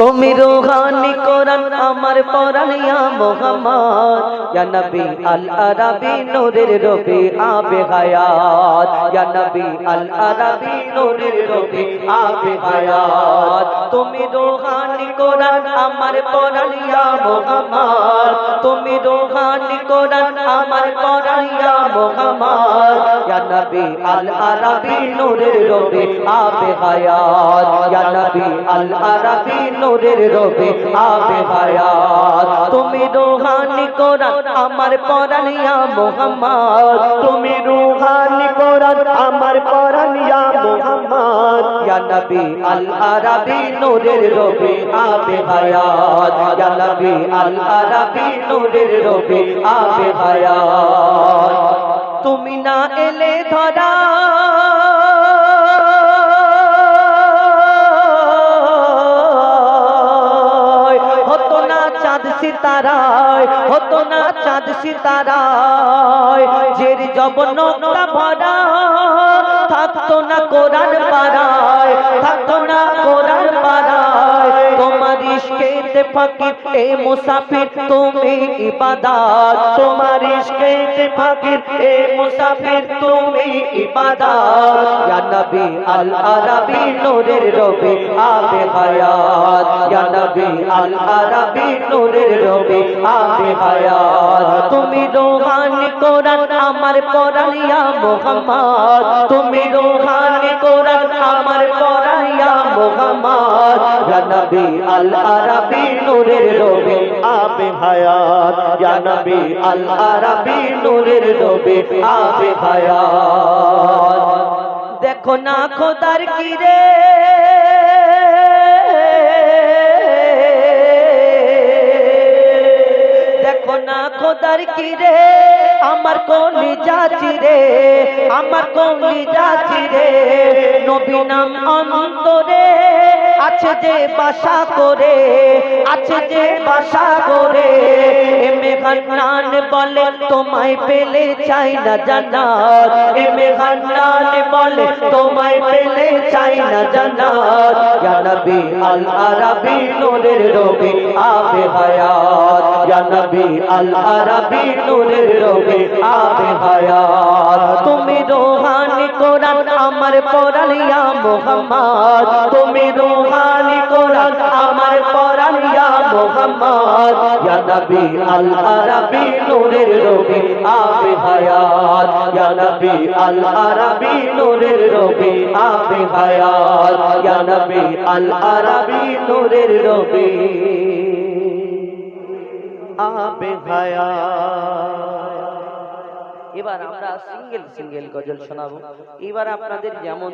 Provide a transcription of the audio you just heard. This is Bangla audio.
তুমি রোহানি কোরআন আমার পরানিয়া মোহাম্মদ। ইয়া নবী আল আরাবি নূরের রবি আবে হায়াত। ইয়া নবী আল আরাবি নূরের রবি আবে হায়াত। তুমি আমার তুমি আমার নবী আল আরাবি নূরের রবি, আবে হায়াত। ইয়া নবী আল আরাবি নূরের রবি, আবে হায়াত। তুমি রুহানি কোরআন আমার পরানিয়া মোহাম্মদ। তুমি রুহানি কোরআন আমার পরানিয়া মোহাম্মদ। ইয়া নবী আল আরাবি নূরের রবি, আবে হায়াত। ইয়া নবী আল আরাবি নূরের রবি, আবে হায়াত। তুমি না এলে ধরা। হতো না চাঁদ সিতারায়, হতো না চাঁদ সিতারায়, জের জবনটা ভরা। থাকতো না কোরআন পাড়ায়, থাকতো না কোরআন পাড়ায়। মুসাফির, তুমি ইবাদত। তোমার ইশকেতে মুসাফির, তুমি ইবাদত। ইয়া নবী আল আরাবি নূরের রবি, আবে হায়াত। ইয়া নবী আল আরাবি নূরের রবি, আবে হায়াত। তুমি রোহানি কোরআন, আমার পরানিয়া মোহাম্মদ। তুমি রোহানি ইয়া নবী নূরের রবি আবে হায়াত। নবী নূরের আবে হায়াত। দেখো না খোদার কিরে। দেখো না খোদার কিরে। আমার কলি যাচ্ছি রে, আমার কলি যাচ্ছি রে। নবী নাম অন্তরে আছে যে বাসা করে, আছে যে বাসা করে। এমে হান্নান বলে, তোমায় পেলে চাই না জান্নাত। এমে হান্নান বলে, তোমায় পেলে চাই না জান্নাত। ইয়া নবী আল আরাবি নূরের রবি, আবে হায়াত। ইয়া নবী আল আরাবি নূরের রবি, আবে হায়াত। তুমি রোহানি আমার পরানিয়া মোহাম্মদ, তুমি রোহানি কোরআন, আমার পরানিয়া মোহাম্মদ। ইয়া নবী আল আরাবি নূরের রবি, আবে হায়াত। ইয়া নবী আল আরাবি নূরের রবি, আবে হায়াত। ইয়া নবী আল আরাবি নূরের রবি, আবে হায়াত। এবার আমরা সিঙ্গেল সিঙ্গেল গজল শোনাবো। এবার আপনাদের যেমন